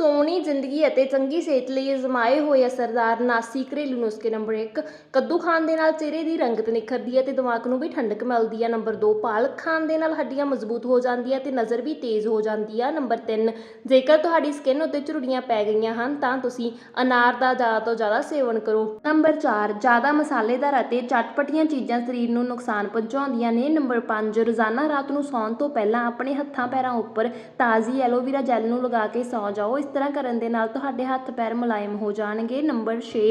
ਸੋਹਣੀ ਜ਼ਿੰਦਗੀ ਅਤੇ ਚੰਗੀ ਸਿਹਤ ਲਈ ਅਜ਼ਮਾਏ ਹੋਏ ਅਸਰਦਾਰ ਨਾਸੀ ਘਰੇਲੂ ਨੁਸਖੇ ਨੰਬਰ 1 ਕੱਦੂ ਖਾਣ ਦੇ ਨਾਲ ਚਿਹਰੇ ਦੀ ਰੰਗਤ ਨਿਖਰਦੀ ਹੈ ਤੇ ਦਿਮਾਗ ਨੂੰ ਵੀ ਠੰਡਕ ਮਿਲਦੀ ਹੈ। ਨੰਬਰ 2 ਪਾਲਕ ਖਾਣ ਦੇ ਨਾਲ ਹੱਡੀਆਂ ਮਜ਼ਬੂਤ ਹੋ ਜਾਂਦੀਆਂ ਤੇ ਨਜ਼ਰ ਵੀ ਤੇਜ਼ ਹੋ ਜਾਂਦੀ ਹੈ ਨੰਬਰ 3 ਜੇਕਰ ਤੁਹਾਡੀ ਸਕਿਨ ਉੱਤੇ ਝੁਰੜੀਆਂ ਪੈ ਗਈਆਂ ਹਨ, ਤਾਂ ਤੁਸੀਂ ਅਨਾਰ ਦਾ ਜ਼ਿਆਦਾ ਤੋਂ ਜ਼ਿਆਦਾ ਸੇਵਨ ਕਰੋ। ਨੰਬਰ 4 ਜ਼ਿਆਦਾ ਮਸਾਲੇਦਾਰ ਅਤੇ ਚਟਪਟੀਆਂ ਚੀਜ਼ਾਂ ਸਰੀਰ ਨੂੰ ਨੁਕਸਾਨ ਪਹੁੰਚਾਉਂਦੀਆਂ ਨੇ। ਨੰਬਰ 5 ਰੋਜ਼ਾਨਾ ਰਾਤ ਨੂੰ ਸੌਣ ਤੋਂ ਪਹਿਲਾਂ ਆਪਣੇ ਹੱਥਾਂ ਪੈਰਾਂ ਉੱਪਰ ਤਾਜ਼ੀ ਐਲੋਵੇਰਾ ਜੈਲ ਨੂੰ ਲਗਾ ਕੇ ਸੌਂ ਜਾਓ। ਇਸ ਤਰ੍ਹਾਂ ਕਰਨ ਦੇ ਨਾਲ ਤੁਹਾਡੇ ਹੱਥ ਪੈਰ ਮੁਲਾਇਮ ਹੋ ਜਾਣਗੇ। ਨੰਬਰ 6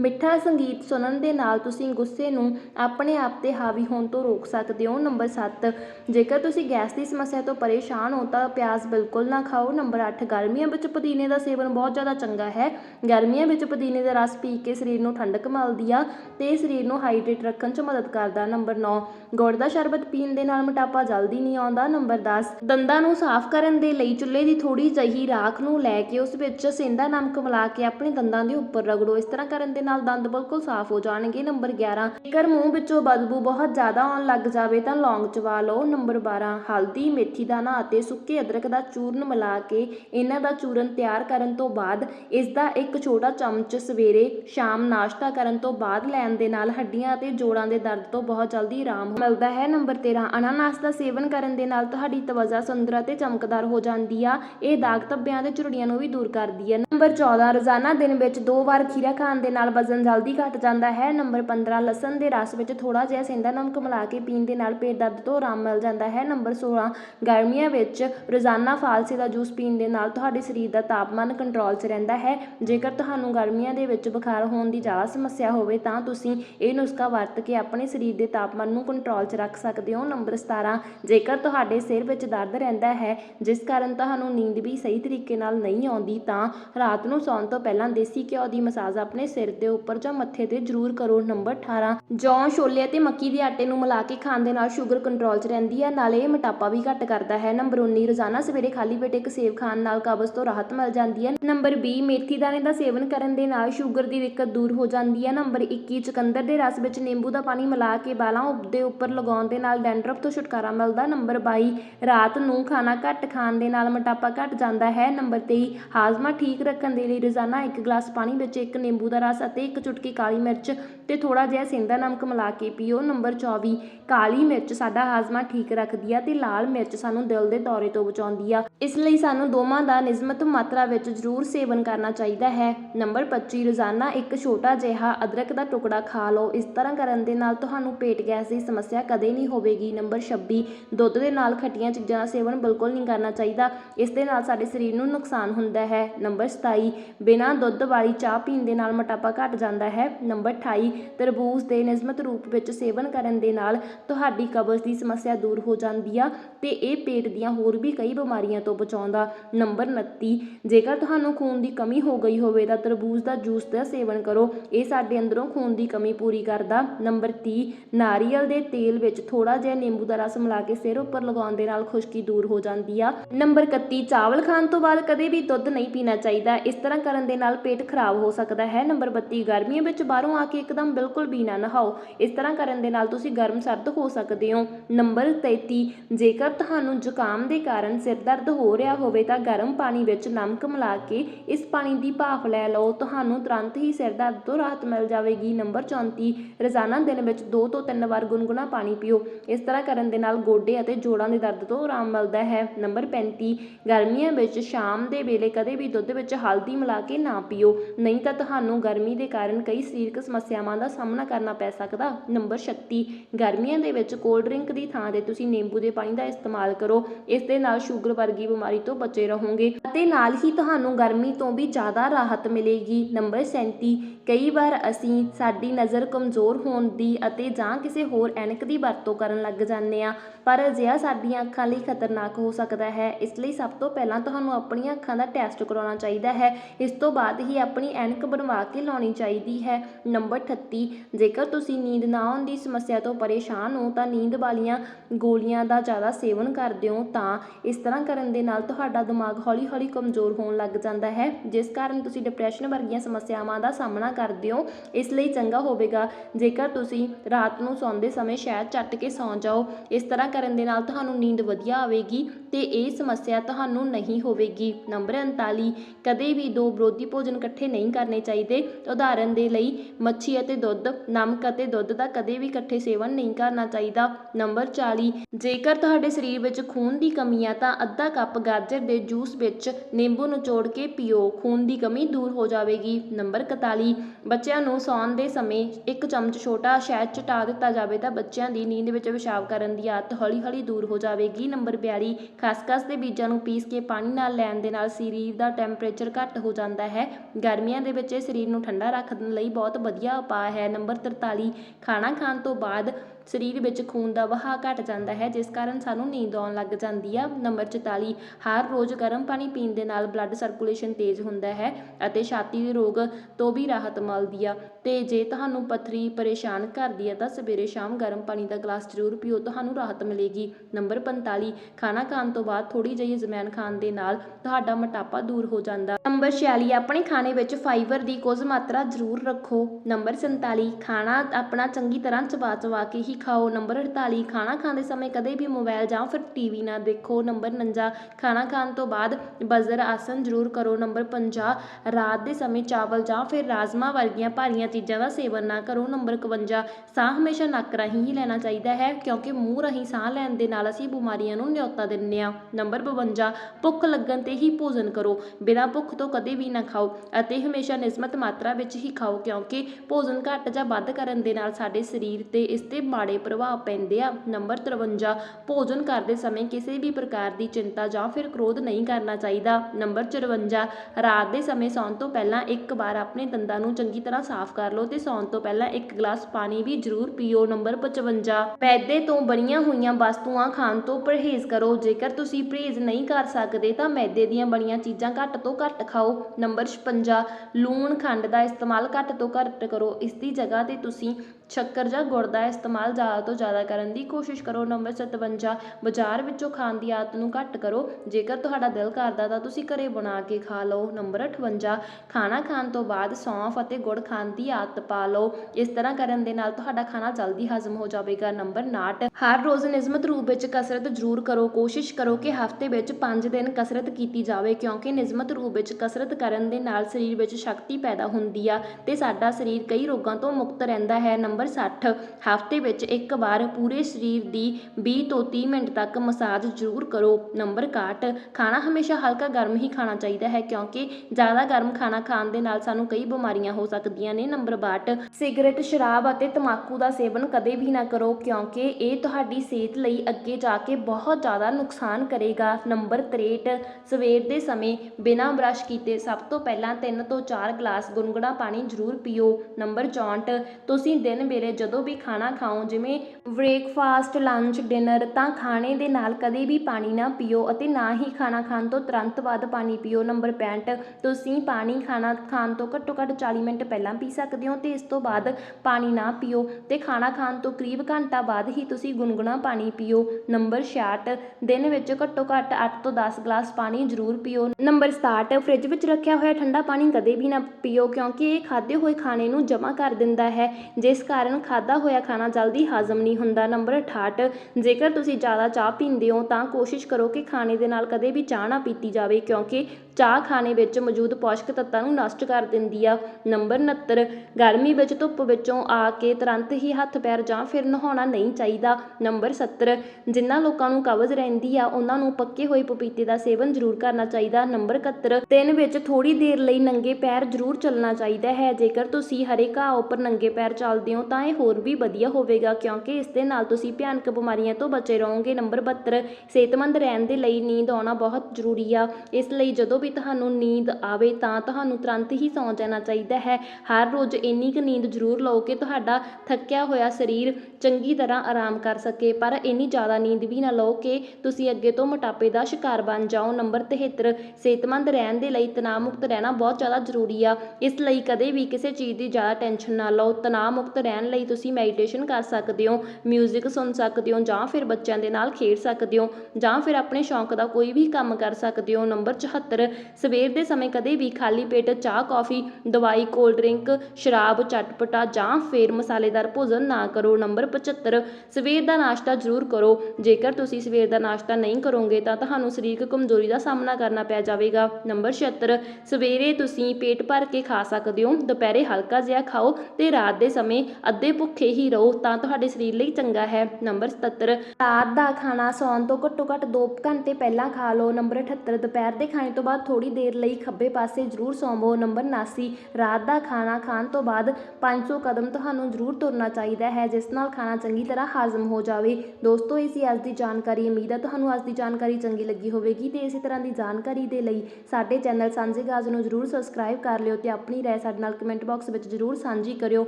ਮਿੱਠਾ ਸੰਗੀਤ ਸੁਣਨ ਦੇ ਨਾਲ ਤੁਸੀਂ ਗੁੱਸੇ ਨੂੰ ਆਪਣੇ ਆਪ ਤੇ ਹਾਵੀ ਹੋਣ ਤੋਂ ਰੋਕ ਸਕਦੇ ਹੋ। ਨੰਬਰ 7 ਜੇਕਰ ਤੁਸੀਂ ਗੈਸ ਦੀ ਸਮੱਸਿਆ ਤੋਂ ਪਰੇਸ਼ਾਨ ਹੋ ਤਾਂ ਪਿਆਜ਼ ਬਿਲਕੁਲ ਨਾ ਖਾਓ। ਨੰਬਰ 8 ਗਰਮੀਆਂ ਵਿੱਚ ਪੁਦੀਨੇ ਦਾ ਸੇਵਨ ਬਹੁਤ ਜ਼ਿਆਦਾ ਚੰਗਾ ਹੈ। ਗਰਮੀਆਂ ਵਿੱਚ ਪੁਦੀਨੇ ਦਾ ਰਸ ਪੀ ਕੇ ਸਰੀਰ ਨੂੰ ਠੰਡਕ ਮਿਲਦੀ ਆ ਤੇ ਸਰੀਰ ਨੂੰ ਹਾਈਡਰੇਟ ਰੱਖਣ 'ਚ ਮਦਦ ਕਰਦਾ। ਨੰਬਰ 9 ਗੁੜ ਦਾ ਸ਼ਰਬਤ ਪੀਣ ਦੇ ਨਾਲ ਮੋਟਾਪਾ ਜਲਦੀ ਨਹੀਂ ਆਉਂਦਾ। ਨੰਬਰ 10 ਦੰਦਾਂ ਨੂੰ ਸਾਫ਼ ਕਰਨ ਦੇ ਲਈ ਚੁੱਲ੍ਹੇ ਦੀ ਥੋੜੀ ਜਿਹੀ ਰਾਖ ਨੂੰ ਲੈ ਕੇ ਉਸ ਵਿੱਚ ਸੇਂਦਾ ਨਮਕ ਮਿਲਾ ਕੇ ਆਪਣੇ ਦੰਦਾਂ ਦੇ ਉੱਪਰ ਰਗੜੋ, ਇਸ ਤਰ੍ਹਾਂ ਕਰਨ ਦੇ ਨਾਲ ਦੰਦ ਬਿਲਕੁਲ ਸਾਫ਼ ਹੋ ਜਾਣਗੇ। ਨੰਬਰ 11 ਜੇਕਰ ਮੂੰਹ ਵਿੱਚੋਂ ਬਦਬੂ ਬਹੁਤ ਜ਼ਿਆਦਾ ਆਉਣ ਲੱਗ ਜਾਵੇ ਤਾਂ ਲੌਂਗ ਚਬਾ ਲਓ। ਨੰਬਰ 12 ਹਲਦੀ, ਮੇਥੀ ਦਾਣਾ ਅਤੇ ਸੁੱਕੇ ਅਦਰਕ ਦਾ ਚੂਰਨ ਮਿਲਾ ਕੇ ਇਹਨਾਂ ਦਾ ਚੂਰਨ ਤਿਆਰ ਕਰਨ ਤੋਂ ਬਾਅਦ, ਇਸ ਦਾ ਇੱਕ ਛੋਟਾ ਚਮਚ ਸਵੇਰੇ ਸ਼ਾਮ ਨਾਸ਼ਤਾ ਕਰਨ ਤੋਂ ਬਾਅਦ ਲੈਣ ਦੇ ਨਾਲ ਹੱਡੀਆਂ ਅਤੇ ਜੋੜਾਂ ਦੇ ਦਰਦ ਤੋਂ ਬਹੁਤ ਜਲਦੀ ਆਰਾਮ ਮਿਲਦਾ ਹੈ। ਨੰਬਰ 13 ਅਨਾਨਾਸ ਦਾ ਸੇਵਨ ਕਰਨ ਦੇ ਨਾਲ ਤੁਹਾਡੀ ਤਵਜਾ ਸੁੰਦਰ ਅਤੇ ਚਮਕਦਾਰ ਹੋ ਜਾਂਦੀ ਆ। ਇਹ ਦਾਗ ਧੱਬਿਆਂ ਤੇ ਝੁਰੜੀਆਂ ਨੂੰ ਵੀ ਦੂਰ ਕਰਦੀ ਹੈ। ਨੰਬਰ 14 ਰੋਜ਼ਾਨਾ ਦਿਨ ਵਿੱਚ ਦੋ ਵਾਰ ਖੀਰਾ ਖਾਣ ਦੇ ਨਾਲ ਵਜ਼ਨ ਜਲਦੀ ਘਟ ਜਾਂਦਾ ਹੈ। ਨੰਬਰ 15 ਲਸਣ ਦੇ ਰਸ ਵਿੱਚ ਥੋੜਾ ਜਿਹਾ ਸੇਂਦਾ ਨਮਕ ਮਿਲਾ ਕੇ ਪੀਣ ਦੇ ਨਾਲ ਪੇਟ ਦਰਦ ਤੋਂ ਆਰਾਮ ਮਿਲ ਜਾਂਦਾ ਹੈ। ਨੰਬਰ 16 ਗਰਮੀਆਂ ਵਿੱਚ ਰੋਜ਼ਾਨਾ ਫਾਲਸੇ ਦਾ ਜੂਸ ਪੀਣ ਦੇ ਨਾਲ ਤੁਹਾਡੇ ਸਰੀਰ ਦਾ ਤਾਪਮਾਨ ਕੰਟਰੋਲ 'ਚ ਰਹਿੰਦਾ ਹੈ। ਜੇਕਰ ਤੁਹਾਨੂੰ ਗਰਮੀਆਂ ਦੇ ਵਿੱਚ ਬੁਖਾਰ ਹੋਣ ਦੀ ਜ਼ਿਆਦਾ ਸਮੱਸਿਆ ਹੋਵੇ ਤਾਂ ਤੁਸੀਂ ਇਹ ਨੁਸਖਾ ਵਰਤ ਕੇ ਆਪਣੇ ਸਰੀਰ ਦੇ ਤਾਪਮਾਨ ਨੂੰ ਕੰਟਰੋਲ 'ਚ ਰੱਖ ਸਕਦੇ ਹੋ। ਨੰਬਰ 17 ਜੇਕਰ ਤੁਹਾਡੇ ਸਿਰ ਵਿੱਚ ਦਰਦ ਰਹਿੰਦਾ ਹੈ, ਜਿਸ ਕਾਰਨ ਤੁਹਾਨੂੰ ਨੀਂਦ ਵੀ ਸਹੀ ਤਰੀਕੇ ਨਾਲ ਨਹੀਂ ਆਉਂਦੀ, ਤਾਂ ਰਾਤ ਨੂੰ ਸੌਣ ਤੋਂ ਪਹਿਲਾਂ ਦੇਸੀ ਘਿਓ ਦੀ ਮਸਾਜ ਆਪਣੇ ਸਿਰ ਦੇ ਉੱਪਰ ਜਾਂ ਮੱਥੇ ਤੇ ਜ਼ਰੂਰ ਕਰੋ। ਨੰਬਰ 18 ਜੌਂ ਛੋਲੇ ਅਤੇ ਮੱਕੀ ਦੇ ਆਟੇ ਨੂੰ ਮਿਲਾ ਕੇ ਖਾਣ ਦੇ ਨਾਲ ਸ਼ੂਗਰ ਕੰਟਰੋਲ 'ਚ ਰਹਿੰਦੀ ਹੈ, ਨਾਲੇ ਇਹ ਮੋਟਾਪਾ ਵੀ ਘੱਟ ਕਰਦਾ ਹੈ। ਨੰਬਰ 19 ਰੋਜ਼ਾਨਾ ਸਵੇਰੇ ਖਾਲੀ ਪੇਟ ਇੱਕ ਸੇਬ ਖਾਣ ਨਾਲ ਕਬਜ਼ ਤੋਂ ਰਾਹਤ ਮਿਲ ਜਾਂਦੀ ਹੈ। ਨੰਬਰ 20 ਮੇਥੀ ਦਾਣੇ ਦਾ ਸੇਵਨ ਕਰਨ ਦੇ ਨਾਲ ਸ਼ੂਗਰ ਦੀ ਦਿੱਕਤ ਦੂਰ ਹੋ ਜਾਂਦੀ ਹੈ। ਨੰਬਰ 21 ਚਕੰਦਰ ਦੇ ਰਸ ਵਿੱਚ ਨਿੰਬੂ ਦਾ ਪਾਣੀ ਮਿਲਾ ਕੇ ਬਾਲਾਂ ਦੇ ਉੱਪਰ ਲਗਾਉਣ ਦੇ ਨਾਲ ਡੈਂਡਰਫ ਤੋਂ ਛੁਟਕਾਰਾ ਮਿਲਦਾ। ਨੰਬਰ 22 ਰਾਤ ਨੂੰ ਖਾਣਾ ਘੱਟ ਖਾਣ ਦੇ ਨਾਲ ਮੋਟਾਪਾ ਘੱਟ ਜਾਂਦਾ ਹੈ। ਨੰਬਰ 23 ਹਾਜ਼ਮਾ ਠੀਕ ਰੱਖਣ ਦੇ ਲਈ ਰੋਜ਼ਾਨਾ ਇੱਕ ਗਲਾਸ ਪਾਣੀ ਵਿੱਚ ਇੱਕ ਨਿੰਬੂ ਦਾ ਰਸ ਅਤੇ ਇੱਕ ਚੁਟਕੀ ਕਾਲੀ ਮਿਰਚ ਅਤੇ ਥੋੜ੍ਹਾ ਜਿਹਾ ਸਿੰਧਾ ਨਮਕ ਮਿਲਾ ਕੇ ਪੀਓ। ਨੰਬਰ 24 ਕਾਲੀ ਮਿਰਚ ਸਾਡਾ ਹਾਜ਼ਮਾ ਠੀਕ ਰੱਖਦੀ ਆ ਅਤੇ ਲਾਲ ਮਿਰਚ ਸਾਨੂੰ ਦਿਲ ਦੇ ਦੌਰੇ ਤੋਂ ਬਚਾਉਂਦੀ ਆ। ਇਸ ਲਈ ਸਾਨੂੰ ਦੋਵਾਂ ਦਾ ਨਿਯਮਤ ਮਾਤਰਾ ਵਿੱਚ ਜ਼ਰੂਰ ਸੇਵਨ ਕਰਨਾ ਚਾਹੀਦਾ ਹੈ। ਨੰਬਰ 25 ਰੋਜ਼ਾਨਾ ਇੱਕ ਛੋਟਾ ਜਿਹਾ ਅਦਰਕ ਦਾ ਟੁਕੜਾ ਖਾ ਲਓ। ਇਸ ਤਰ੍ਹਾਂ ਕਰਨ ਦੇ ਨਾਲ ਤੁਹਾਨੂੰ ਪੇਟ ਗੈਸ ਦੀ ਸਮੱਸਿਆ ਕਦੇ ਨਹੀਂ ਹੋਵੇਗੀ। ਨੰਬਰ 26 ਦੁੱਧ ਦੇ ਨਾਲ ਖੱਟੀਆਂ ਚੀਜ਼ਾਂ ਦਾ ਸੇਵਨ ਬਿਲਕੁਲ ਨਹੀਂ ਕਰਨਾ ਚਾਹੀਦਾ। ਇਸ ਦੇ ਨਾਲ ਸਾਡੇ ਸਰੀਰ ਨੂੰ ਨੁਕਸਾਨ ਹੁੰਦਾ ਹੈ। ਨੰਬਰ 27 ਬਿਨਾਂ ਦੁੱਧ ਵਾਲੀ ਚਾਹ ਪੀਣ ਦੇ ਨਾਲ ਮੋਟਾਪਾ ਘਟ ਜਾਂਦਾ ਹੈ। ਨੰਬਰ 28 ਤਰਬੂਜ ਦੇ ਨਿਯਮਤ ਰੂਪ ਵਿੱਚ ਸੇਵਨ ਕਰਨ ਦੇ ਨਾਲ ਤੁਹਾਡੀ ਕਬਜ਼ ਦੀ ਸਮੱਸਿਆ ਦੂਰ ਹੋ ਜਾਂਦੀ ਆ ਤੇ ਇਹ ਪੇਟ ਦੀਆਂ ਹੋਰ ਵੀ ਕਈ ਬਿਮਾਰੀਆਂ ਤੋਂ ਬਚਾਉਂਦਾ ਨੰਬਰ 29 ਜੇਕਰ ਤੁਹਾਨੂੰ ਖੂਨ ਦੀ ਕਮੀ ਹੋ ਗਈ ਹੋਵੇ ਤਾਂ ਤਰਬੂਜ ਦਾ ਜੂਸ ਦਾ ਸੇਵਨ ਕਰੋ। ਇਹ ਸਾਡੇ ਅੰਦਰੋਂ ਖੂਨ ਦੀ ਕਮੀ ਪੂਰੀ ਕਰਦਾ। ਨੰਬਰ 30 ਨਾਰੀਅਲ ਦੇ ਤੇਲ ਵਿੱਚ ਥੋੜਾ ਜਿਹਾ ਨਿੰਬੂ ਦਾ ਰਸ ਮਿਲਾ ਕੇ ਸਿਰ ਉੱਪਰ ਲਗਾਉਣ ਦੇ ਨਾਲ ਖੁਸ਼ਕੀ ਦੂਰ ਹੋ ਜਾਂਦੀ ਆ। ਨੰਬਰ 31 ਚਾਵਲ ਖਾਣ ਤੋਂ ਬਾਅਦ ਕਦੇ ਵੀ ਦੁੱਧ ਨਹੀਂ ਪੀਣਾ ਚਾਹੀਦਾ। ਇਸ ਤਰ੍ਹਾਂ ਕਰਨ ਦੇ ਨਾਲ ਪੇਟ ਖਰਾਬ ਹੋ ਸਕਦਾ ਹੈ। ਨੰਬਰ 32 ਗਰਮੀਆਂ ਵਿੱਚ ਬਾਹਰੋਂ ਆ ਕੇ ਇੱਕਦਮ ਬਿਲਕੁਲ ਵੀ ਨਾ ਨਹਾਓ। ਇਸ ਤਰ੍ਹਾਂ ਕਰਨ ਦੇ ਨਾਲ ਤੁਸੀਂ ਗਰਮ ਸਰਦ ਹੋ ਸਕਦੇ ਹੋ। ਨੰਬਰ 33 ਜੇਕਰ ਤੁਹਾਨੂੰ ਜ਼ੁਕਾਮ ਦੇ ਕਾਰਨ ਸਿਰ ਦਰਦ ਹੋ ਰਿਹਾ ਹੋਵੇ ਤਾਂ ਗਰਮ ਪਾਣੀ ਵਿੱਚ ਨਮਕ ਮਿਲਾ ਕੇ ਇਸ ਪਾਣੀ ਦੀ ਭਾਫ਼ ਲੈ ਲਓ। ਤੁਹਾਨੂੰ ਤੁਰੰਤ ਹੀ ਸਿਰ ਦਰਦ ਤੋਂ ਰਾਹਤ ਮਿਲ ਜਾਵੇਗੀ। ਨੰਬਰ 34 ਰੋਜ਼ਾਨਾ ਦਿਨ ਵਿੱਚ 2 ਤੋਂ 3 ਵਾਰ ਗੁਨਗੁਣਾ ਪਾਣੀ ਪੀਓ। ਇਸ ਤਰ੍ਹਾਂ ਕਰਨ ਦੇ ਨਾਲ ਗੋਡੇ ਅਤੇ ਜੋੜਾਂ ਦੇ ਦਰਦ ਤੋਂ ਆਰਾਮ ਮਿਲਦਾ ਹੈ। ਨੰਬਰ 35 ਗਰਮੀਆਂ ਵਿੱਚ ਸ਼ਾਮ ਦੇ ਵੇਲੇ ਕਦੇ ਵੀ ਦੁੱਧ ਵਿੱਚ ਹਲਦੀ ਮਿਲਾ ਕੇ ਨਾ ਪੀਓ। ਨਹੀਂ ਤਾਂ ਤੁਹਾਨੂੰ ਗਰਮੀ ਦੇ ਕਾਰਨ ਕਈ ਸਰੀਰਕ ਸਮੱਸਿਆਵਾਂ ਦਾ ਸਾਹਮਣਾ ਕਰਨਾ ਪੈ ਸਕਦਾ। ਨੰਬਰ 36 ਗਰਮੀਆਂ ਦੇ ਵਿੱਚ ਕੋਲਡ ਡਰਿੰਕ ਦੀ ਥਾਂ ਤੇ ਤੁਸੀਂ ਨਿੰਬੂ ਦੇ ਪਾਣੀ ਦਾ ਇਸਤੇਮਾਲ ਕਰੋ। ਇਸ ਦੇ ਨਾਲ ਸ਼ੂਗਰ ਵਰਗੀ ਬਿਮਾਰੀ ਤੋਂ ਬਚੇ ਰਹੋਗੇ। ਅਤੇ ਨਾਲ ਹੀ ਤੁਹਾਨੂੰ ਗਰਮੀ ਤੋਂ ਵੀ ਜ਼ਿਆਦਾ ਰਾਹਤ ਮਿਲੇਗੀ। ਨੰਬਰ 37 ਕਈ ਵਾਰ ਅਸੀਂ ਸਾਡੀ ਨਜ਼ਰ ਕਮਜ਼ੋਰ ਹੋਣ ਦੀ ਅਤੇ ਜਾਂ ਕਿਸੇ ਹੋਰ ਐਨਕ ਦੀ ਵਰਤੋਂ ਕਰਨ ਲੱਗ ਜਾਂਦੇ ਆ ਪਰ ਅਜਿਹਾ ਸਾਡੀਆਂ ਅੱਖਾਂ ਲਈ ਖਤਰਨਾਕ ਹੋ ਸਕਦਾ ਹੈ। ਇਸ ਲਈ ਸਭ ਤੋਂ ਪਹਿਲਾਂ ਤੁਹਾਨੂੰ ਆਪਣੀਆਂ ਅੱਖਾਂ ਦਾ ਟੈਸਟ ਕਰਾਉਣਾ ਚਾਹੀਦਾ ਹੈ। ਇਸ ਤੋਂ ਬਾਅਦ ਹੀ ਆਪਣੀ ਐਨਕ ਬਣਵਾ ਕੇ ਲਾਉਣੀ ਚਾਹੀਦੀ ਹੈ। ਨੰਬਰ 38 ਜੇਕਰ ਤੁਸੀਂ ਨੀਂਦ ਨਾ ਆਉਣ ਦੀ ਸਮੱਸਿਆ ਤੋਂ ਪਰੇਸ਼ਾਨ ਹੋ, ਤਾਂ ਨੀਂਦ ਵਾਲੀਆਂ ਗੋਲੀਆਂ ਦਾ ਜ਼ਿਆਦਾ ਸੇਵਨ ਕਰਦੇ ਹੋ ਤਾਂ ਇਸ ਤਰ੍ਹਾਂ ਕਰਨ ਦੇ ਨਾਲ ਤੁਹਾਡਾ ਦਿਮਾਗ ਹੌਲੀ-ਹੌਲੀ ਕਮਜ਼ੋਰ ਹੋਣ ਲੱਗ ਜਾਂਦਾ ਹੈ, ਜਿਸ ਕਾਰਨ ਤੁਸੀਂ ਡਿਪਰੈਸ਼ਨ ਵਰਗੀਆਂ ਸਮੱਸਿਆਵਾਂ ਦਾ ਸਾਹਮਣਾ ਕਰਦੇ ਹੋ। ਇਸ ਲਈ ਚੰਗਾ ਹੋਵੇਗਾ, ਜੇਕਰ ਤੁਸੀਂ ਰਾਤ ਨੂੰ ਸੌਂਦੇ ਸਮੇਂ ਸ਼ਾਇਦ ਚੱਟ ਕੇ ਸੌਂ ਜਾਓ। ਇਸ ਤਰ੍ਹਾਂ ਕਰਨ ਦੇ ਨਾਲ ਤੁਹਾਨੂੰ ਨੀਂਦ ਵਧੀਆ ਆਵੇਗੀ। ਤੇ ਇਹ ਸਮੱਸਿਆ ਤੁਹਾਨੂੰ ਨਹੀਂ ਹੋਵੇਗੀ। ਨੰਬਰ 39 ਕਦੇ ਵੀ ਦੋ ਵਿਰੋਧੀ ਭੋਜਨ ਇਕੱਠੇ ਨਹੀਂ ਕਰਨੇ ਚਾਹੀਦੇ। ਉਦਾਹਰਨ ਦੇ ਲਈ, ਮੱਛੀ ਅਤੇ ਦੁੱਧ, ਨਮਕ ਅਤੇ ਦੁੱਧ ਦਾ ਕਦੇ ਵੀ ਇਕੱਠੇ ਸੇਵਨ ਨਹੀਂ ਕਰਨਾ ਚਾਹੀਦਾ। ਨੰਬਰ 40 ਜੇਕਰ ਤੁਹਾਡੇ ਸਰੀਰ ਵਿੱਚ ਖੂਨ ਦੀ ਕਮੀ ਆ ਤਾਂ ਅੱਧਾ ਕੱਪ ਗਾਜਰ ਦੇ ਜੂਸ ਵਿੱਚ ਨਿੰਬੂ ਨਿਚੋੜ ਕੇ ਪੀਓ। ਖੂਨ ਦੀ ਕਮੀ ਦੂਰ ਹੋ ਜਾਵੇਗੀ। ਨੰਬਰ 41 ਬੱਚਿਆਂ ਨੂੰ ਸੌਣ ਦੇ ਸਮੇਂ ਇੱਕ ਚਮਚ ਛੋਟਾ ਸ਼ਹਿਦ ਚਟਾ ਦਿੱਤਾ ਜਾਵੇ ਤਾਂ ਬੱਚਿਆਂ ਦੀ ਨੀਂਦ ਵਿੱਚ ਪਿਸ਼ਾਬ ਕਰਨ ਦੀ ਆਦਤ ਹੌਲੀ-ਹੌਲੀ ਦੂਰ ਹੋ ਜਾਵੇਗੀ। ਨੰਬਰ 42 ਖਸਖਸ ਦੇ ਬੀਜਾਂ ਨੂੰ ਪੀਸ ਕੇ ਪਾਣੀ ਨਾਲ ਲੈਣ ਦੇ ਨਾਲ ਸਰੀਰ ਦਾ ਟੈਂਪਰੇਚਰ ਘੱਟ ਹੋ ਜਾਂਦਾ ਹੈ। ਗਰਮੀਆਂ ਦੇ ਵਿੱਚ ਇਹ ਸਰੀਰ ਨੂੰ ਠੰਡਾ ਰੱਖਣ ਲਈ ਬਹੁਤ ਵਧੀਆ ਉਪਾਅ ਹੈ। ਨੰਬਰ 43 ਖਾਣਾ ਖਾਣ ਤੋਂ ਬਾਅਦ ਸਰੀਰ ਵਿੱਚ ਖੂਨ ਦਾ ਵਹਾਅ ਘੱਟ ਜਾਂਦਾ ਹੈ, ਜਿਸ ਕਾਰਨ ਸਾਨੂੰ ਨੀਂਦ ਆਉਣ ਲੱਗ ਜਾਂਦੀ ਆ। ਨੰਬਰ 44 ਹਰ ਰੋਜ਼ ਗਰਮ ਪਾਣੀ ਪੀਣ ਦੇ ਨਾਲ ਬਲੱਡ ਸਰਕੂਲੇਸ਼ਨ ਤੇਜ਼ ਹੁੰਦਾ ਹੈ ਅਤੇ ਛਾਤੀ ਦੇ ਰੋਗ ਤੋਂ ਵੀ ਰਾਹਤ ਮਿਲਦੀ ਆ। ਤੇ ਜੇ ਤੁਹਾਨੂੰ ਪਥਰੀ ਪਰੇਸ਼ਾਨ ਕਰਦੀ ਹੈ ਤਾਂ ਸਵੇਰੇ ਸ਼ਾਮ ਗਰਮ ਪਾਣੀ ਦਾ ਗਲਾਸ ਜ਼ਰੂਰ ਪੀਓ, ਤੁਹਾਨੂੰ ਰਾਹਤ ਮਿਲੇਗੀ। ਨੰਬਰ 45 ਖਾਣਾ ਖਾਣ ਤੋਂ ਬਾਅਦ ਥੋੜੀ ਜਿਹੀ ਅਜਵਾਇਣ ਖਾਣ ਦੇ ਨਾਲ ਤੁਹਾਡਾ ਮੋਟਾਪਾ ਦੂਰ ਹੋ ਜਾਂਦਾ। ਨੰਬਰ 46 ਆਪਣੇ ਖਾਣੇ ਵਿੱਚ ਫਾਈਬਰ ਦੀ ਕੁਝ ਮਾਤਰਾ ਜ਼ਰੂਰ ਰੱਖੋ। ਨੰਬਰ 47 ਖਾਣਾ ਆਪਣਾ ਚੰਗੀ ਤਰ੍ਹਾਂ ਚਬਾ ਚਬਾ ਕੇ ਹੀ ਖਾਓ, ਨੰਬਰ 48 ਖਾਣਾ ਖਾਂਦੇ ਸਮੇਂ ਕਦੇ ਵੀ ਮੋਬਾਈਲ ਜਾਂ ਫਿਰ ਟੀਵੀ ਨਾ ਦੇਖੋ। ਨੰਬਰ 49 ਖਾਣਾ ਖਾਣ ਤੋਂ ਬਾਅਦ ਬਜ਼ਰ ਆਸਨ ਜ਼ਰੂਰ ਕਰੋ। ਨੰਬਰ 50 ਰਾਤ ਦੇ ਸਮੇਂ ਚਾਵਲ ਜਾਂ ਫਿਰ ਰਾਜਮਾ ਵਰਗੀਆਂ ਭਾਰੀਆਂ ਚੀਜ਼ਾਂ ਦਾ ਸੇਵਨ ਨਾ ਕਰੋ। ਨੰਬਰ 51 ਸਾਹ ਹਮੇਸ਼ਾ ਨੱਕ ਰਾਹੀਂ ਹੀ ਲੈਣਾ ਚਾਹੀਦਾ ਹੈ, ਕਿਉਂਕਿ ਮੂੰਹ ਰਾਹੀਂ ਸਾਹ ਲੈਣ ਦੇ ਨਾਲ ਅਸੀਂ ਬਿਮਾਰੀਆਂ ਨੂੰ ਨਿਯੋਤਾ ਦਿੰਦੇ ਹਾਂ। ਨੰਬਰ 52 ਭੁੱਖ ਲੱਗਣ ਤੇ ਹੀ ਭੋਜਨ ਕਰੋ। ਬਿਨਾਂ ਭੁੱਖ ਤੋਂ ਕਦੇ ਵੀ ਨਾ ਖਾਓ ਅਤੇ ਹਮੇਸ਼ਾ ਨਿਯਮਤ ਮਾਤਰਾ ਵਿੱਚ ਹੀ ਖਾਓ, ਕਿਉਂਕਿ ਭੋਜਨ ਘੱਟ ਜਾਂ ਵੱਧ ਕਰਨ ਦੇ ਨਾਲ ਸਾਡੇ ਸਰੀਰ ਤੇ ਇਸ ਤੇ ਮਾੜੇ ਪ੍ਰਭਾਵ ਪੈਂਦੇ ਆ। ਨੰਬਰ 53 ਭੋਜਨ ਕਰਦੇ ਸਮੇਂ ਕਿਸੇ ਵੀ ਪ੍ਰਕਾਰ ਦੀ ਚਿੰਤਾ ਜਾਂ ਫਿਰ ਕ੍ਰੋਧ ਨਹੀਂ ਕਰਨਾ ਚਾਹੀਦਾ। ਨੰਬਰ 54 ਰਾਤ ਦੇ ਸਮੇਂ ਸੌਣ ਤੋਂ ਪਹਿਲਾਂ ਇੱਕ ਵਾਰ ਆਪਣੇ ਦੰਦਾਂ ਨੂੰ ਚੰਗੀ ਤਰ੍ਹਾਂ ਸਾਫ਼ ਕਰ ਲਓ ਤੇ ਸੌਣ ਤੋਂ ਪਹਿਲਾਂ ਇੱਕ ਗਲਾਸ ਪਾਣੀ ਵੀ ਜ਼ਰੂਰ ਪੀਓ। ਨੰਬਰ 55 ਮੈਦੇ ਤੋਂ ਬਣੀਆਂ ਹੋਈਆਂ ਵਸਤੂਆਂ ਖਾਣ ਤੋਂ ਪਰਹੇਜ਼ ਕਰੋ। ਜੇਕਰ ਤੁਸੀਂ ਪਰਹੇਜ਼ ਨਹੀਂ ਕਰ ਸਕਦੇ ਤਾਂ ਮੈਦੇ ਦੀਆਂ ਬਣੀਆਂ ਚੀਜ਼ਾਂ ਘੱਟ ਤੋਂ ਘੱਟ ਖਾਓ। ਨੰਬਰ 56 ਲੂਣ ਖੰਡ ਦਾ ਇਸਤੇਮਾਲ ਘੱਟ ਤੋਂ ਘੱਟ ਕਰੋ। ਇਸ ਦੀ ਜਗ੍ਹਾ ਤੇ ਤੁਸੀਂ ਸ਼ੱਕਰ ਜਾਂ ਗੁੜ ਦਾ ਇਸਤੇਮਾਲ ਜ਼ਿਆਦਾ ਤੋਂ ਜ਼ਿਆਦਾ ਕਰਨ ਦੀ ਕੋਸ਼ਿਸ਼ ਕਰੋ। ਨੰਬਰ 57 ਬਾਜ਼ਾਰ ਵਿੱਚੋਂ ਖਾਣ ਦੀ ਆਦਤ ਨੂੰ ਘੱਟ ਕਰੋ। ਜੇਕਰ ਤੁਹਾਡਾ ਦਿਲ ਕਰਦਾ ਤਾਂ ਤੁਸੀਂ ਘਰੇ ਬਣਾ ਕੇ ਖਾ ਲਓ। ਨੰਬਰ 58 ਖਾਣਾ ਖਾਣ ਤੋਂ ਬਾਅਦ ਸੌਂਫ ਅਤੇ ਗੁੜ ਖਾਣ ਦੀ ਆਦਤ ਪਾ ਲਓ। ਇਸ ਤਰ੍ਹਾਂ ਕਰਨ ਦੇ ਨਾਲ ਤੁਹਾਡਾ ਖਾਣਾ ਜਲਦੀ ਹਜ਼ਮ ਹੋ ਜਾਵੇਗਾ। ਨੰਬਰ 59 ਹਰ ਰੋਜ਼ ਨਿਯਮਤ ਰੂਪ ਵਿੱਚ ਕਸਰਤ ਜ਼ਰੂਰ ਕਰੋ। ਕੋਸ਼ਿਸ਼ ਕਰੋ ਕਿ ਹਫ਼ਤੇ ਵਿੱਚ 5 ਦਿਨ ਕਸਰਤ ਕੀਤੀ ਜਾਵੇ, ਕਿਉਂਕਿ ਨਿਯਮਤ ਰੂਪ ਵਿੱਚ ਕਸਰਤ ਕਰਨ ਦੇ ਨਾਲ ਸਰੀਰ ਵਿੱਚ ਸ਼ਕਤੀ ਪੈਦਾ ਹੁੰਦੀ ਆ ਤੇ ਸਾਡਾ ਸਰੀਰ ਕਈ ਰੋਗਾਂ ਤੋਂ ਮੁਕਤ ਰਹਿੰਦਾ ਹੈ। ਨੰਬਰ 60 ਹਫ਼ਤੇ ਵਿੱਚ ਇੱਕ ਵਾਰ ਪੂਰੇ ਸਰੀਰ ਦੀ 20 ਤੋਂ 30 ਮਿੰਟ ਤੱਕ ਮਸਾਜ ਜ਼ਰੂਰ ਕਰੋ। ਨੰਬਰ 61 ਖਾਣਾ ਹਮੇਸ਼ਾ ਹਲਕਾ ਗਰਮ ਹੀ ਖਾਣਾ ਚਾਹੀਦਾ ਹੈ ਕਿਉਂਕਿ ਜ਼ਿਆਦਾ ਗਰਮ ਖਾਣਾ ਖਾਣ ਦੇ ਨਾਲ ਸਾਨੂੰ ਕਈ ਬਿਮਾਰੀਆਂ ਹੋ ਸਕਦੀਆਂ ਨੇ। ਨੰਬਰ 62 ਸਿਗਰਟ, ਸ਼ਰਾਬ ਅਤੇ ਤਮਾਕੂ ਦਾ ਸੇਵਨ ਕਦੇ ਵੀ ਨਾ ਕਰੋ ਕਿਉਂਕਿ ਇਹ ਤੁਹਾਡੀ ਸਿਹਤ ਲਈ ਅੱਗੇ ਜਾ ਕੇ ਬਹੁਤ ਜ਼ਿਆਦਾ ਨੁਕਸਾਨ ਕਰੇਗਾ। ਨੰਬਰ 63 ਸਵੇਰ ਦੇ ਸਮੇਂ ਬਿਨਾਂ ਬ੍ਰਸ਼ ਕੀਤੇ ਸਭ ਤੋਂ ਪਹਿਲਾਂ 3 ਤੋਂ 4 ਗਲਾਸ ਗੁਨਗੁਣਾ ਪਾਣੀ ਜ਼ਰੂਰ ਪੀਓ। ਨੰਬਰ 64 ਤੁਸੀਂ ਦਿਨ ਵੇਲੇ ਜਦੋਂ ਵੀ ਖਾਣਾ ਖਾਓ ਜਿਵੇਂ ਬ੍ਰੇਕਫਾਸਟ ਲੰਚ ਡਿਨਰ ਤਾਂ ਖਾਣੇ ਦੇ ਨਾਲ ਕਦੇ ਵੀ ਪਾਣੀ ਨਾ ਪੀਓ ਅਤੇ ਨਾ ਹੀ ਖਾਣਾ ਖਾਣ ਤੋਂ ਤੁਰੰਤ ਬਾਅਦ ਪਾਣੀ ਪੀਓ। ਨੰਬਰ 65 ਤੁਸੀਂ ਪਾਣੀ ਖਾਣਾ ਖਾਣ ਤੋਂ ਘੱਟੋ ਘੱਟ 40 ਮਿੰਟ ਪਹਿਲਾਂ ਪੀ ਸਕਦੇ ਹੋ ਤੇ ਇਸ ਤੋਂ ਬਾਅਦ ਪਾਣੀ ਨਾ ਪੀਓ ਤੇ ਖਾਣਾ ਖਾਣ ਤੋਂ ਕਰੀਬ ਘੰਟਾ ਬਾਅਦ ਹੀ ਤੁਸੀਂ ਗੁਨਗੁਣਾ ਪਾਣੀ ਪੀਓ। ਨੰਬਰ 66 ਦਿਨ ਵਿੱਚ ਘੱਟੋ ਘੱਟ 8 ਤੋਂ 10 ਗਲਾਸ ਪਾਣੀ ਜ਼ਰੂਰ ਪੀਓ। ਨੰਬਰ 67 ਫ੍ਰਿਜ ਵਿੱਚ ਰੱਖਿਆ ਹੋਇਆ ਠੰਡਾ ਪਾਣੀ ਕਦੇ ਵੀ ਨਾ ਪੀਓ ਕਿਉਂਕਿ ਇਹ ਖਾਦੇ ਹੋਏ ਖਾਣੇ ਨੂੰ ਜਮ੍ਹਾਂ ਕਰ ਦਿੰਦਾ ਹੈ। ਜਿਸ ਕਾਰਨ ਖਾਦਾ ਹੋਇਆ ਖਾਣਾ ਜਲਦੀ ਹਾਜ਼ਮ ਨਹੀਂ ਹੁੰਦਾ। ਨੰਬਰ 68 ਜੇਕਰ ਤੁਸੀਂ ਜ਼ਿਆਦਾ ਚਾਹ ਪੀਂਦੇ ਹੋ, ਤਾਂ ਕੋਸ਼ਿਸ਼ ਕਰੋ ਕਿ ਖਾਣੇ ਦੇ ਨਾਲ ਕਦੇ ਵੀ ਚਾਹ ਨਾ ਪੀਤੀ ਜਾਵੇ, ਕਿਉਂਕਿ ਚਾਹ ਖਾਣੇ ਵਿੱਚ ਮੌਜੂਦ ਪੋਸ਼ਕ ਤੱਤਾਂ ਨੂੰ ਨਸ਼ਟ ਕਰ ਦਿੰਦੀ ਆ। ਨੰਬਰ 69 ਗਰਮੀ ਵਿੱਚ, ਧੁੱਪ ਵਿੱਚੋਂ ਆ ਕੇ ਤੁਰੰਤ ਹੀ ਹੱਥ ਪੈਰ ਜਾਂ ਫਿਰ ਨਹਾਉਣਾ ਨਹੀਂ ਚਾਹੀਦਾ। ਨੰਬਰ 70 ਜਿਨ੍ਹਾਂ ਲੋਕਾਂ ਨੂੰ ਕਬਜ਼ ਰਹਿੰਦੀ ਆ, ਉਹਨਾਂ ਨੂੰ ਪੱਕੇ ਹੋਏ ਪਪੀਤੇ ਦਾ ਸੇਵਨ ਜ਼ਰੂਰ ਕਰਨਾ ਚਾਹੀਦਾ। ਨੰਬਰ 71 ਦਿਨ ਵਿੱਚ ਥੋੜੀ ਦੇਰ ਲਈ ਨੰਗੇ ਪੈਰ ਜ਼ਰੂਰ ਚੱਲਣਾ ਚਾਹੀਦਾ ਹੈ। ਜੇਕਰ ਤੁਸੀਂ ਹਰੇ ਘਾਹ ਉੱਪਰ ਨੰਗੇ ਪੈਰ ਚੱਲਦੇ ਹੋ, ਤਾਂ ਇਹ ਹੋਰ ਵੀ ਵਧੀਆ ਹੋਵੇਗਾ। ਕਿਉਂਕਿ ਇਸ ਦੇ ਨਾਲ ਤੁਸੀਂ ਭਿਆਨਕ ਬਿਮਾਰੀਆਂ ਤੋਂ ਬਚੇ ਰਹੋਗੇ। ਨੰਬਰ 72 ਸਿਹਤਮੰਦ ਰਹਿਣ ਦੇ ਲਈ ਨੀਂਦ ਆਉਣਾ ਬਹੁਤ ਜ਼ਰੂਰੀ ਆ। ਇਸ ਲਈ ਜਦੋਂ ਵੀ ਤੁਹਾਨੂੰ ਨੀਂਦ ਆਵੇ ਤਾਂ ਤੁਹਾਨੂੰ ਤੁਰੰਤ ਹੀ ਸੌਂ ਜਾਣਾ ਚਾਹੀਦਾ ਹੈ। ਹਰ ਰੋਜ਼ ਇੰਨੀ ਕੁ ਨੀਂਦ ਜ਼ਰੂਰ ਲਓ ਕਿ ਤੁਹਾਡਾ ਥੱਕਿਆ ਹੋਇਆ ਸਰੀਰ ਚੰਗੀ ਤਰ੍ਹਾਂ ਆਰਾਮ ਕਰ ਸਕੇ। ਪਰ ਇੰਨੀ ਜ਼ਿਆਦਾ ਨੀਂਦ ਵੀ ਨਾ ਲਓ ਕਿ ਤੁਸੀਂ ਅੱਗੇ ਤੋਂ ਮੋਟਾਪੇ ਦਾ ਸ਼ਿਕਾਰ ਬਣ ਜਾਓ। ਨੰਬਰ 73 ਸਿਹਤਮੰਦ ਰਹਿਣ ਦੇ ਲਈ ਤਣਾਅ ਮੁਕਤ ਰਹਿਣਾ ਬਹੁਤ ਜ਼ਿਆਦਾ ਜ਼ਰੂਰੀ ਆ। ਇਸ ਲਈ ਕਦੇ ਵੀ ਕਿਸੇ ਚੀਜ਼ ਦੀ ਜ਼ਿਆਦਾ ਟੈਨਸ਼ਨ ਨਾ ਲਓ। ਤਣਾਅ ਮੁਕਤ ਰਹਿਣ ਲਈ ਤੁਸੀਂ ਮੈਡੀਟੇਸ਼ਨ ਕਰ ਸਕਦੇ ਹੋ ਮਿਊਜ਼ਿਕ ਸੁਣ ਸਕਦੇ ਹੋ ਜਾਂ ਫਿਰ ਬੱਚਿਆਂ ਦੇ ਨਾਲ ਖੇਡ ਸਕਦੇ ਹੋ ਜਾਂ ਫਿਰ ਆਪਣੇ ਸ਼ੌਂਕ ਦਾ ਕੋਈ ਵੀ ਕੰਮ ਕਰ ਸਕਦੇ ਹੋ, ਨੰਬਰ 74 ਸਵੇਰ ਦੇ ਸਮੇਂ ਕਦੇ ਵੀ ਖਾਲੀ ਪੇਟ ਚਾਹ, ਕੌਫੀ, ਦਵਾਈ ਕੋਲਡ ਡਰਿੰਕ ਸ਼ਰਾਬ, ਚਟਪਟਾ ਜਾਂ ਫਿਰ ਮਸਾਲੇਦਾਰ ਭੋਜਨ ਨਾ ਕਰੋ, ਨੰਬਰ 75 ਸਵੇਰ ਦਾ ਨਾਸ਼ਤਾ ਜ਼ਰੂਰ ਕਰੋ, ਜੇਕਰ ਤੁਸੀਂ ਸਵੇਰ ਦਾ ਨਾਸ਼ਤਾ ਨਹੀਂ ਕਰੋਗੇ ਤਾਂ ਤੁਹਾਨੂੰ ਸਰੀਰਕ ਕਮਜ਼ੋਰੀ ਦਾ ਸਾਹਮਣਾ ਕਰਨਾ ਪੈ ਜਾਵੇਗਾ, ਨੰਬਰ 76 ਸਵੇਰੇ ਤੁਸੀਂ ਪੇਟ ਭਰ ਕੇ ਖਾ ਸਕਦੇ ਹੋ, ਦੁਪਹਿਰੇ ਹਲਕਾ ਜਿਹਾ ਖਾਓ ਤੇ ਰਾਤ ਦੇ ਸਮੇਂ ਅੱਧੇ ਭੁੱਖੇ ਹੀ ਰਹੋ ਤਾਂ ਤੁਹਾਡੇ ਸਰੀਰ ਲਈ ਚੰਗਾ ਹੈ। ਨੰਬਰ 77 ਰਾਤ ਦਾ ਖਾਣਾ ਸੌਣ ਤੋਂ ਘੱਟੋ ਘੱਟ 2 ਘੰਟੇ ਪਹਿਲਾਂ ਖਾ ਲਓ। ਨੰਬਰ 78 ਦੁਪਹਿਰ ਦੇ ਖਾਣੇ ਤੋਂ ਬਾਅਦ ਥੋੜੀ ਦੇਰ ਲਈ ਖੱਬੇ ਪਾਸੇ ਜ਼ਰੂਰ ਸੌਂਵੋ। ਨੰਬਰ 79 ਰਾਤ ਦਾ ਖਾਣਾ ਖਾਣ ਤੋਂ ਬਾਅਦ 500 ਕਦਮ ਤੁਹਾਨੂੰ ਜ਼ਰੂਰ ਤੁਰਨਾ ਚਾਹੀਦਾ ਹੈ, ਜਿਸ ਨਾਲ ਖਾਣਾ ਚੰਗੀ ਤਰ੍ਹਾਂ ਹਾਜ਼ਮ ਹੋ ਜਾਵੇ। ਦੋਸਤੋ ਇਹ ਸੀ ਅੱਜ ਦੀ ਜਾਣਕਾਰੀ। ਉਮੀਦ ਹੈ ਤੁਹਾਨੂੰ ਅੱਜ ਦੀ ਜਾਣਕਾਰੀ ਚੰਗੀ ਲੱਗੀ ਹੋਵੇਗੀ ਤੇ ਇਸੇ ਤਰ੍ਹਾਂ ਦੀ ਜਾਣਕਾਰੀ ਦੇ ਲਈ ਸਾਡੇ ਚੈਨਲ ਸਾਂਝੇ ਗਾਜ ਨੂੰ ਜ਼ਰੂਰ ਸਬਸਕ੍ਰਾਈਬ ਕਰ ਲਿਓ ਤੇ ਆਪਣੀ ਰਾਏ ਸਾਡੇ ਨਾਲ ਕਮੈਂਟ ਬਾਕਸ ਵਿੱਚ ਜ਼ਰੂਰ ਸਾਂਝੀ ਕਰਿਓ।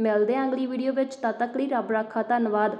ਮਿਲਦੇ ਹਾਂ ਅਗਲੀ ਵੀਡੀਓ ਵਿੱਚ। ਤਦ ਤੱਕ ਲਈ ਰੱਬ ਰਾਖਾ। ਧੰਨਵਾਦ।